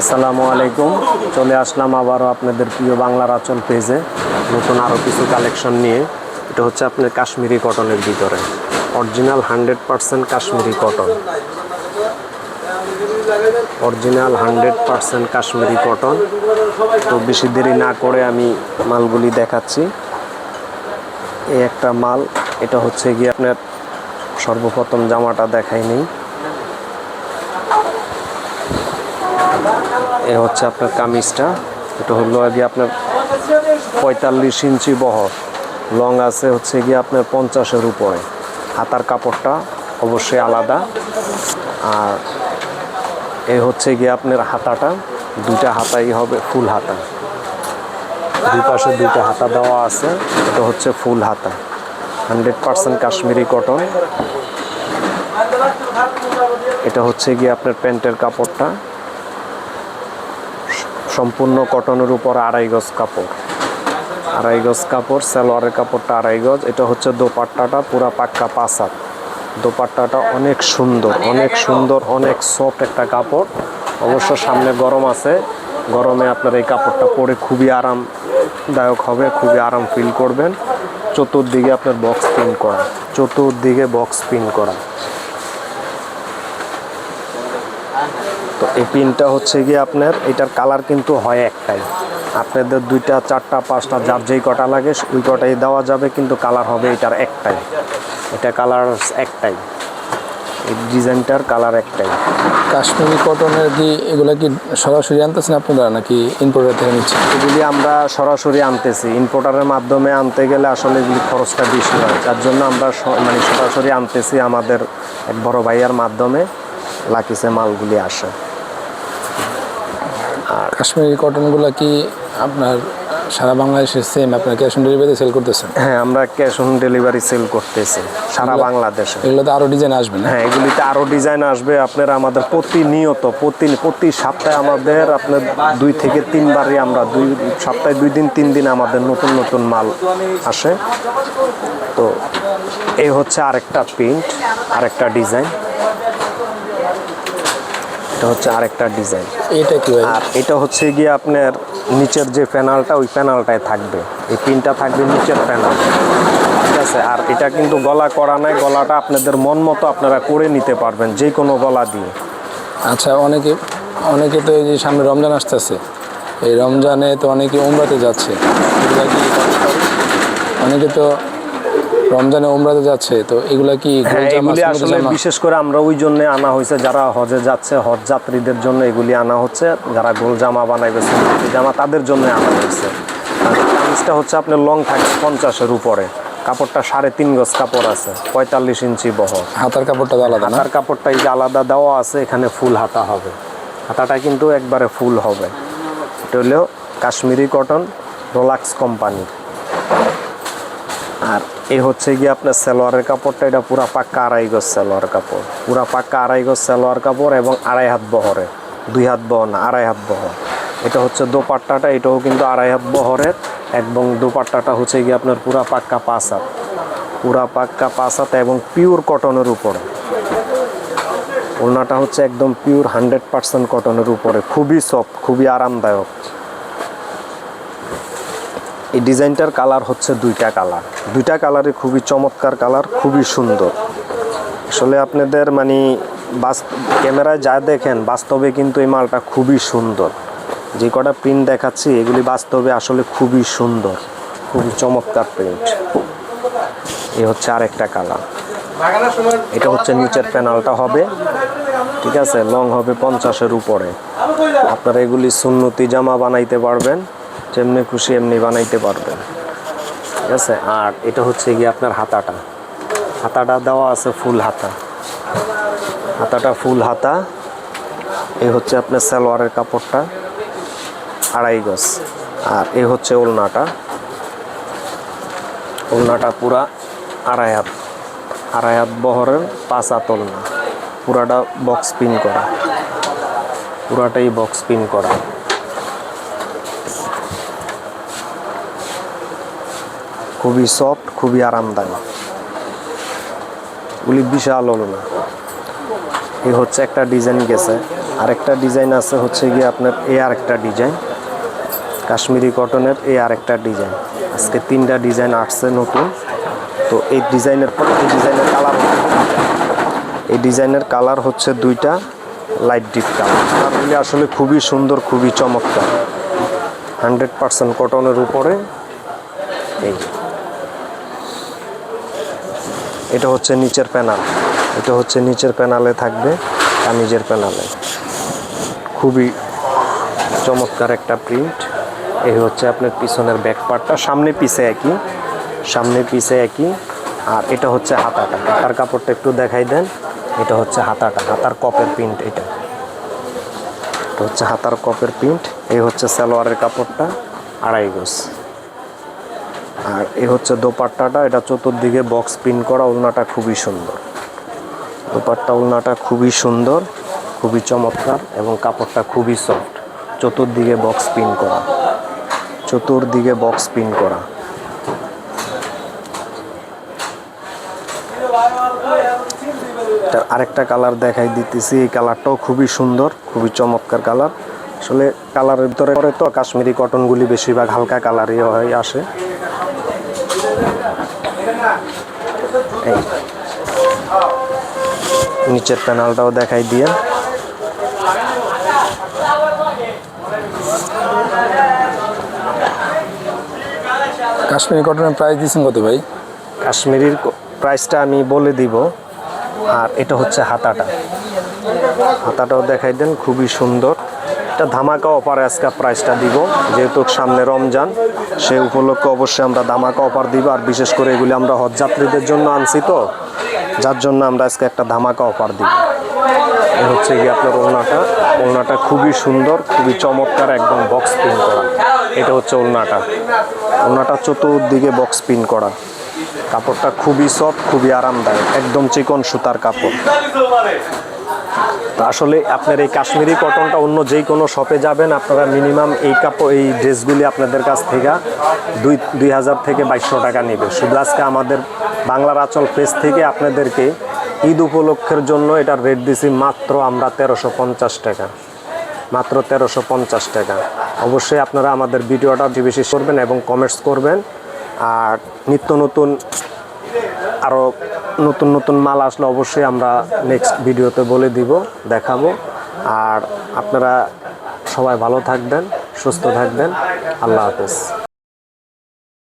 আসসালামু আলাইকুম। চলে আসলাম আবারও আপনাদের প্রিয় বাংলার আচল পেজে নতুন আরও কিছু কালেকশন নিয়ে। এটা হচ্ছে আপনার কাশ্মীরি কটনের ভিতরে। Original hundred percent Kashmiri cotton original hundred percent Kashmiri cotton তো বেশি দেরি না করে আমি মালগুলি দেখাচ্ছি। এই একটা মাল, এটা হচ্ছে গিয়ে আপনার সর্বপ্রথম জামাটা দেখাই নেই। এ হচ্ছে আপনার কামিজটা। এটা হলো আগে আপনার পঁয়তাল্লিশ ইঞ্চি বহর। লং আছে হচ্ছে গিয়ে আপনার পঞ্চাশের উপরে। হাতার কাপড়টা অবশ্যই আলাদা। আর এ হচ্ছে গিয়ে আপনার হাতাটা। দুইটা হাতাই হবে ফুল হাতা। দুই পাশে দুইটা হাতা দেওয়া আছে। এটা হচ্ছে ফুল হাতা। Hundred percent Kashmiri cotton. এটা হচ্ছে গিয়ে আপনার প্যান্টের কাপড়টা। সম্পূর্ণ কটনের উপর আড়াই গজ কাপড়। আড়াই গজ কাপড়, সালোয়ারের কাপড়টা আড়াই গজ। এটা হচ্ছে দোপাট্টাটা, পুরা পাক্কা পাসাত দোপাট্টাটা অনেক সুন্দর অনেক সুন্দর, অনেক সফট একটা কাপড়। অবশ্য সামনে গরম আছে। গরমে আপনার এই কাপড়টা পরে খুবই আরামদায়ক হবে, খুবই আরাম ফিল করবেন। চতুর্দিকে আপনার বক্স পিন করা, চতুর্দিকে বক্স পিন করা। তো এই পিনটা হচ্ছে গিয়ে আপনার এটার কালার কিন্তু হয় একটাই। আপনাদের দুইটা চারটা পাঁচটা যার যেই কটা লাগে ওই কটাই দেওয়া যাবে কিন্তু কালার হবে এটার একটাই। এটা কালার একটাই। এই ডিজাইনটার কালার একটাই। কাশ্মীরি কটনের কি এগুলো কি সরাসরি আনতেছেন আপনারা নাকি ইম্পোর্টার থেকে নিচ্ছেন? এগুলি আমরা সরাসরি আনতেছি। ইম্পোর্টারের মাধ্যমে আনতে গেলে আসলে এগুলি খরচটা বেশি হয়। যার জন্য আমরা মানে সরাসরি আনতেছি আমাদের এক বড় ভাইয়ার মাধ্যমে লাকিসে মালগুলি আসে। কাশ্মীরি কটনগুলো কি আপনার সারা বাংলাদেশে সেম আপনার ক্যাশ অন ডেলিভারি সেল করতেছেন? হ্যাঁ আমরা ক্যাশ অন ডেলিভারি সেল করতেছি সারা বাংলাদেশে। এগুলোতে আরও ডিজাইন আসবে না? হ্যাঁ এগুলিতে আরও ডিজাইন আসবে। আপনারা আমাদের প্রতিনিয়ত প্রতি প্রতি সপ্তাহে আমাদের আপনার দুই থেকে তিনবারই আমরা দুই সপ্তাহে দুই দিন তিন দিন আমাদের নতুন নতুন মাল আসে। তো এই হচ্ছে আরেকটা প্রিন্ট আরেকটা ডিজাইন এটা হচ্ছে আরেকটা ডিজাইন। এটা কি আর এটা হচ্ছে গিয়ে আপনার নিচের যে প্যানালটা ওই প্যানালটায় থাকবে। এই পিনটা থাকবে নিচের প্যানাল ঠিক আছে? আর এটা কিন্তু গলা করা নাই গলাটা আপনাদের মন মতো আপনারা করে নিতে পারবেন যে কোনো গলা দিয়ে। আচ্ছা অনেকে অনেকে তো এই যে সামনে রমজান আসতেছে। এই রমজানে তো অনেকে উমরাতে যাচ্ছে। অনেকে তো রমজানে ওমরাতে যাচ্ছে তো এগুলা কি হ্যাঁ এগুলি আসলে বিশেষ করে আমরা ওই জন্য আনা হয়েছে যারা হজে যাচ্ছে হজ যাত্রীদের জন্য এগুলি আনা হচ্ছে যারা গোল জামা বানাইবে জামা তাদের জন্য আনা হয়েছে। কামিজটা হচ্ছে আপনার লং থাকে পঞ্চাশের উপরে কাপড়টা সাড়ে তিন গজ কাপড় আছে পঁয়তাল্লিশ ইঞ্চি বহর। হাতার কাপড়টা আলাদা হাতার কাপড়টা এই যে আলাদা দেওয়া আছে এখানে ফুল হাতা হবে। হাতাটা কিন্তু একবারে ফুল হবে। এটা হলো কাশ্মীরি কটন রোলাক্স কোম্পানি আর এই হচ্ছে গিয়ে আপনার সালোয়ারের কাপড়টা, এটা পুরা পাক্কা আড়াই গজ সালোয়ার কাপড়। পুরা পাক্কা আড়াই গজ সালোয়ার কাপড় এবং আড়াই হাত বহরে। দুই হাত বহর না, আড়াই হাত বহর এটা হচ্ছে দোপাট্টাটা, এটাও কিন্তু আড়াই হাত বহরের এবং দোপাট্টাটা হচ্ছে গিয়ে আপনার পুরা পাক্কা পাঁচ হাত। পুরা পাক্কা পাঁচ হাত এবং পিওর কটনের উপরে। ওড়নাটা হচ্ছে একদম পিওর হান্ড্রেড পার্সেন্ট কটনের উপরে। খুবই সফট খুবই আরামদায়ক। এই ডিজাইনটার কালার হচ্ছে দুইটা কালার। দুইটা কালারই খুবই চমৎকার কালার, খুবই সুন্দর। আসলে আপনাদের মানে বাস- ক্যামেরায় যা দেখেন, বাস্তবে কিন্তু এই মালটা খুবই সুন্দর। যে কটা প্রিন্ট দেখাচ্ছি, এগুলি বাস্তবে আসলে খুবই সুন্দর, খুবই চমৎকার প্রিন্ট এই হচ্ছে আরেকটা কালার। এটা হচ্ছে নিচের প্যানেলটা হবে, ঠিক আছে? লং হবে পঞ্চাশের উপরে। আপনারা এগুলি সুন্নতি জামা বানাইতে পারবেন। যেমনি খুশি এমনি বানাইতে পারবেন। ঠিক আছে? আর এটা হচ্ছে গিয়ে আপনার হাতাটা। হাতাটা দেওয়া আছে ফুল হাতা। হাতাটা ফুল হাতা। এই হচ্ছে আপনার সালোয়ারের কাপড়টা। আড়াই গজ। আর এই হচ্ছে ওলনাটা। ওলনাটা পুরা আড়াই হাত। আড়াই হাত বহরের পাঁচ হাত ওলনা। পুরাটা বক্স পিন করা। পুরাটাই বক্স পিন করা। খুবই সফট খুবই আরামদায়ক। গুলি বিশাল হলো না এই হচ্ছে একটা ডিজাইন গেছে। আরেকটা ডিজাইন আছে হচ্ছে গিয়ে আপনার এ আরেকটা ডিজাইন। কাশ্মীরি কটনের এই আরেকটা ডিজাইন। আজকে তিনটা ডিজাইন আসছে নতুন। তো এই ডিজাইনের পর এই ডিজাইনের কালার এই ডিজাইনের কালার হচ্ছে দুইটা লাইট ডিপ কালার আসলে খুবই সুন্দর, খুবই চমৎকার। হান্ড্রেড পার্সেন্ট কটনের উপরে এই। এটা হচ্ছে নিচের প্যানাল। এটা হচ্ছে নিচের প্যানালে থাকবে কামিজের প্যানালে। খুবই চমৎকার একটা প্রিন্ট। এই হচ্ছে আপনার পিছনের ব্যাক পার্টটা সামনে পিছে একই, সামনে পিছে একই। আর এটা হচ্ছে হাতাটা। হাতার কাপড়টা একটু দেখাই দেন। এটা হচ্ছে হাতাটা। হাতার কপের প্রিন্ট এটা। এটা হচ্ছে হাতার কপের প্রিন্ট। এই হচ্ছে সালোয়ারের কাপড়টা। আড়াই গোস আর এ হচ্ছে দোপাট্টাটা, এটা চতুর্দিকে বক্স প্রিন্ট করা ওলনাটা খুবই সুন্দর। দোপাট্টা ওলনাটা খুবই সুন্দর, খুবই চমৎকার এবং কাপড়টা খুবই সফট চতুর্দিকে বক্স পিন করা। চতুর্দিকে বক্স পিন করা। আরেকটা কালার দেখাই দিতেছি, এই কালারটাও খুবই সুন্দর, খুবই চমৎকার কালার আসলে কালারের ভিতরে তো কাশ্মীরি কটনগুলি বেশিরভাগ হালকা কালারই হয়, আসে। এই নিচের প্যানেলটাও দেখাই দিয়ে। কাশ্মীরি কটনের প্রাইস দিচ্ছেন কত ভাই? কাশ্মীরির প্রাইসটা আমি বলে দিব। আর এটা হচ্ছে হাতাটা। হাতাটাও দেখাই দেন খুবই সুন্দর। এটা ধামাকা অফারে আজকে প্রাইসটা দিব, যেহেতু সামনে রমজান সেই উপলক্ষে অবশ্যই আমরা ধামাকা অফার দিব, আর বিশেষ করে এগুলি আমরা হজ যাত্রীদের জন্য আনছি তো, যার জন্য আমরা আজকে একটা ধামাকা অফার দিব। হচ্ছে গিয়ে আপনার ওলনাটা ওলনাটা খুবই সুন্দর, খুবই চমৎকার, একদম বক্স পিন করা। এটা হচ্ছে ওলনাটা ওলনাটা চতুর্দিকে বক্স পিন করা। কাপড়টা খুবই সফট খুবই আরামদায়ক, একদম চিকন সুতার কাপড়। তো আসলে আপনার এই কাশ্মীরি কটনটা অন্য যে কোনো শপে যাবেন, আপনারা মিনিমাম এই কাপড় এই ড্রেসগুলি আপনাদের কাছ থেকে দুই দুই হাজার থেকে বাইশশো টাকা নেবে। শুধু আজকে আমাদের বাংলার আচল পেজ থেকে আপনাদেরকে ঈদ উপলক্ষের জন্য এটার রেট দিছি মাত্র আমরা তেরোশো পঞ্চাশ টাকা। মাত্র তেরোশো পঞ্চাশ টাকা। অবশ্যই আপনারা আমাদের ভিডিওটা বেশি করবেন এবং কমেন্টস করবেন। আর নিত্য নতুন আরও নতুন নতুন মাল আসলে অবশ্যই আমরা নেক্সট ভিডিওতে বলে দিব, দেখাবো। আর আপনারা সবাই ভালো থাকবেন, সুস্থ থাকবেন। আল্লাহ হাফেজ।